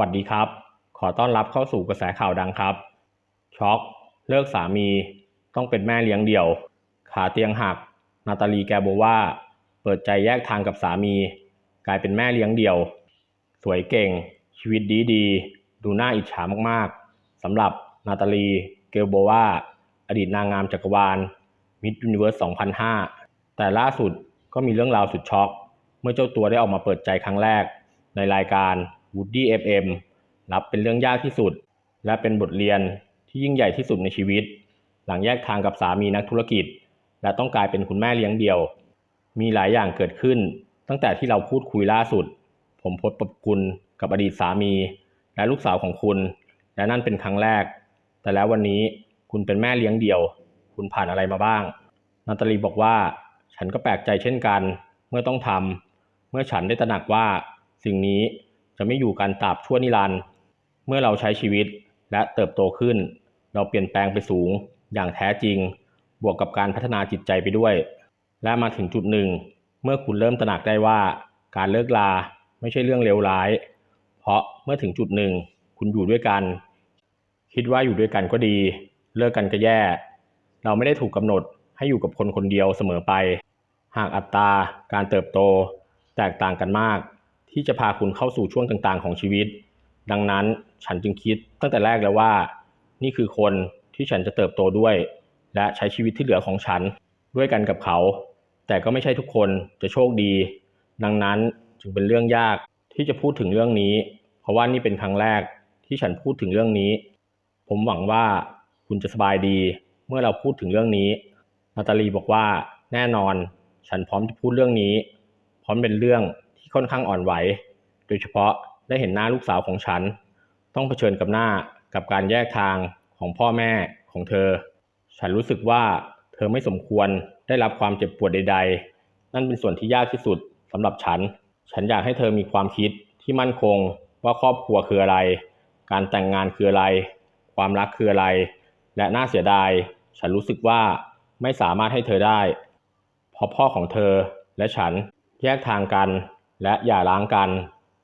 วัสดีครับ ขอต้อนรับเข้าสู่กระแสข่าวดังครับ ช็อก เลิกสามี ต้องเป็นแม่เลี้ยงเดี่ยว ขาเตียงหัก นาตาลีแกโบว่า เปิดใจแยกทางกับสามี กลายเป็นแม่เลี้ยงเดี่ยว สวยเก่ง ชีวิตดีดี ดูน่าอิจฉามากๆ สำหรับนาตาลีเกลโบว่า อดีตนางงามจักรวาล มิสยูนิเวิร์ส 2005 แต่ล่าสุดก็มีเรื่องราวสุดช็อก เมื่อเจ้าตัวได้ออกมาเปิดใจครั้งแรกในรายการ Woody FM นับเป็นเรื่องยากที่สุด และเป็นบทเรียนที่ยิ่งใหญ่ที่สุดในชีวิต หลังแยกทางกับสามีนักธุรกิจ และต้องกลายเป็นคุณแม่เลี้ยงเดี่ยว มีหลายอย่างเกิดขึ้น ตั้งแต่ที่เราพูดคุยล่าสุด ผมพบกับคุณกับอดีตสามี และลูกสาวของคุณ และนั่นเป็นครั้งแรก แต่แล้ววันนี้คุณเป็นแม่เลี้ยงเดี่ยว คุณผ่านอะไรมาบ้างนาตาลีบอกว่า ฉันก็แปลกใจเช่นกัน เมื่อต้องทำเมื่อฉันได้ตระหนักว่า สิ่งนี้ จะไม่อยู่การตราบชั่วนิรันดร์เมื่อเราใช้ชีวิตและเติบโตขึ้น เราเปลี่ยนแปลงไปสูงอย่างแท้จริง บวกกับการพัฒนาจิตใจไปด้วย และมาถึงจุดหนึ่ง เมื่อคุณเริ่มตระหนักได้ว่า การเลิกลาไม่ใช่เรื่องเลวร้าย เพราะเมื่อถึงจุดหนึ่ง คุณอยู่ด้วยกัน คิดว่าอยู่ด้วยกันก็ดี เลิกกันก็แย่ เราไม่ได้ถูกกำหนดให้อยู่กับคนคนเดียวเสมอไป หากอัตราการเติบโต แตกต่างกันมาก ที่จะพาคุณเข้าสู่ช่วงต่างๆ ของชีวิต ดังนั้นฉันจึงคิดตั้งแต่แรกแล้วว่า นี่คือคนที่ฉันจะเติบโตด้วย และใช้ชีวิตที่เหลือของฉันด้วยกันกับเขา แต่ก็ไม่ใช่ทุกคนจะโชคดี ดังนั้นจึงเป็นเรื่องยากที่จะพูดถึงเรื่องนี้ เพราะว่านี่เป็นครั้งแรกที่ฉันพูดถึงเรื่องนี้ ผมหวังว่าคุณจะสบายดี เมื่อเราพูดถึงเรื่องนี้นาตาลีบอกว่าแน่นอน ฉันพร้อมจะพูดเรื่องนี้ พราะมันเป็นเรื่อง ที่ค่อนข้างอ่อนไหว โดยเฉพาะได้เห็นหน้าลูกสาวของฉัน ต้องเผชิญกับหน้ากับการแยกทางของพ่อแม่ของเธอ ฉันรู้สึกว่าเธอไม่สมควรได้รับความเจ็บปวดใด ๆ นั่นเป็นส่วนที่ยากที่สุดสำหรับฉัน ฉันอยากให้เธอมีความคิดที่มั่นคงว่าครอบครัวคืออะไร การแต่งงานคืออะไร ความรักคืออะไร และน่าเสียดาย ฉันรู้สึกว่าไม่สามารถให้เธอได้เพราะพ่อของเธอและฉันแยกทางกัน และอย่าร้างกัน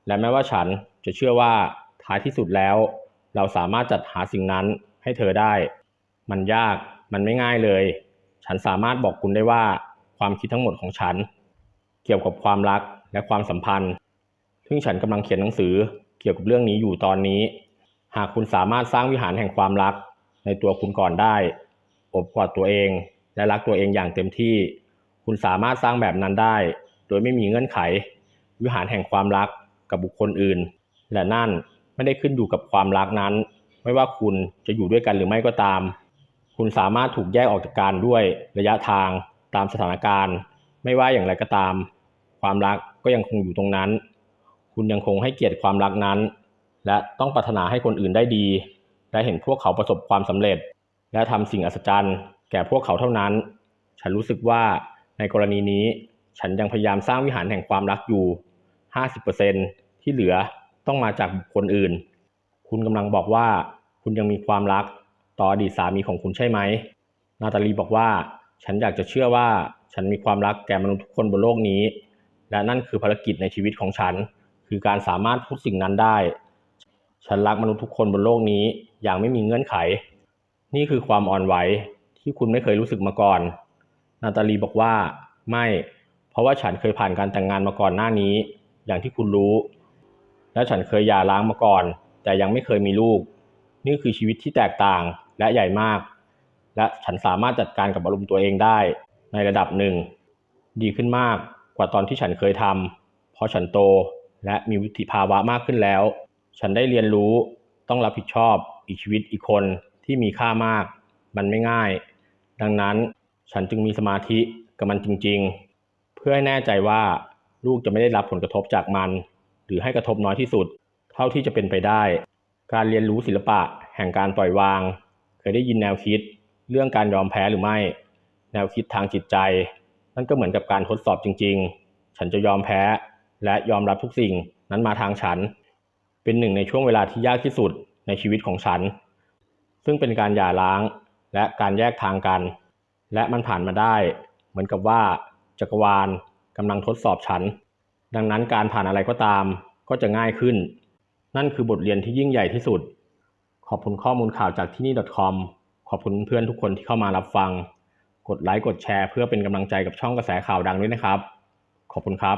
และแม้ว่าฉันจะเชื่อว่าท้ายที่สุดแล้ว เราสามารถจัดหาสิ่งนั้นให้เธอได้ มันยากมันไม่ง่ายเลย ฉันสามารถบอกคุณได้ว่าความคิดทั้งหมดของฉัน เกี่ยวกับความรักและความสัมพันธ์ ซึ่งฉันกำลังเขียนหนังสือเกี่ยวกับเรื่องนี้อยู่ตอนนี้ หากคุณสามารถสร้างวิหารแห่งความรักในตัวคุณก่อนได้ อบกอดตัวเอง และรักตัวเองอย่างเต็มที่ คุณสามารถสร้างแบบนั้นได้ โดยไม่มีเงื่อนไข วิหารแห่งความรักกับบุคคลอื่น และนั่นไม่ได้ขึ้นอยู่กับความรักนั้น ไม่ว่าคุณจะอยู่ด้วยกันหรือไม่ก็ตาม คุณสามารถถูกแยกออกจากกันด้วยระยะทางตามสถานการณ์ ไม่ว่าอย่างไรก็ตาม ความรักก็ยังคงอยู่ตรงนั้น คุณยังคงให้เกียรติความรักนั้น และต้องปรารถนาให้คนอื่นได้ดีและเห็นพวกเขาประสบความสำเร็จ และทำสิ่งอัศจรรย์แก่พวกเขาเท่านั้น ฉันรู้สึกว่าในกรณีนี้ ฉันยังพยายามสร้างวิหารแห่งความรักอยู่ 50%ที่เหลือต้องมาจากบุคคลอื่น คุณกำลังบอกว่าคุณยังมีความรักต่ออดีตสามีของคุณใช่ไหม นาตาลีบอกว่า ฉันอยากจะเชื่อว่าฉันมีความรักแก่มนุษย์ทุกคนบนโลกนี้ และนั่นคือภารกิจในชีวิตของฉัน คือการสามารถพูดสิ่งนั้นได้ ฉันรักมนุษย์ทุกคนบนโลกนี้อย่างไม่มีเงื่อนไข นี่คือความอ่อนไหวที่คุณไม่เคยรู้สึกมาก่อน นาตาลีบอกว่า ไม่ เพราะว่าฉันเคยผ่านการแต่งงานมาก่อนหน้านี้ อย่างที่คุณรู้ และฉันเคยหย่าร้างมาก่อน แต่ยังไม่เคยมีลูก นี่คือชีวิตที่แตกต่างและใหญ่มาก และฉันสามารถจัดการกับอารมณ์ตัวเองได้ในระดับหนึ่ง ดีขึ้นมากกว่าตอนที่ฉันเคยทำเพราะฉันโตและมีวุฒิภาวะมากขึ้นแล้ว ฉันได้เรียนรู้ต้องรับผิดชอบอีกชีวิตอีกคนที่มีค่ามาก มันไม่ง่าย ดังนั้นฉันจึงมีสมาธิกับมันจริง ๆ เพื่อให้แน่ใจว่า ลูกจะไม่ได้รับผลกระทบจากมัน หรือให้กระทบน้อยที่สุด เท่าที่จะเป็นไปได้ การเรียนรู้ศิลปะแห่งการปล่อยวาง เคยได้ยินแนวคิด เรื่องการยอมแพ้หรือไม่ แนวคิดทางจิตใจ นั่นก็เหมือนกับการทดสอบจริง ๆ ฉันจะยอมแพ้ และยอมรับทุกสิ่งนั้นมาทางฉัน เป็นหนึ่งในช่วงเวลาที่ยากที่สุดในชีวิตของฉัน ซึ่งเป็นการหย่าร้างและการแยกทางกัน และมันผ่านมาได้ เหมือนกับว่าจักรวาล กำลังทดสอบฉัน ดังนั้นการผ่านอะไรก็ตามก็จะง่ายขึ้น นั่นคือบทเรียนที่ยิ่งใหญ่ที่สุด ขอบคุณข้อมูลข่าวจากที่นี่ .com ขอบคุณเพื่อนทุกคนที่เข้ามารับฟัง กดไลค์กดแชร์เพื่อเป็นกำลังใจกับช่องกระแสข่าวดังด้วยนะครับ ขอบคุณครับ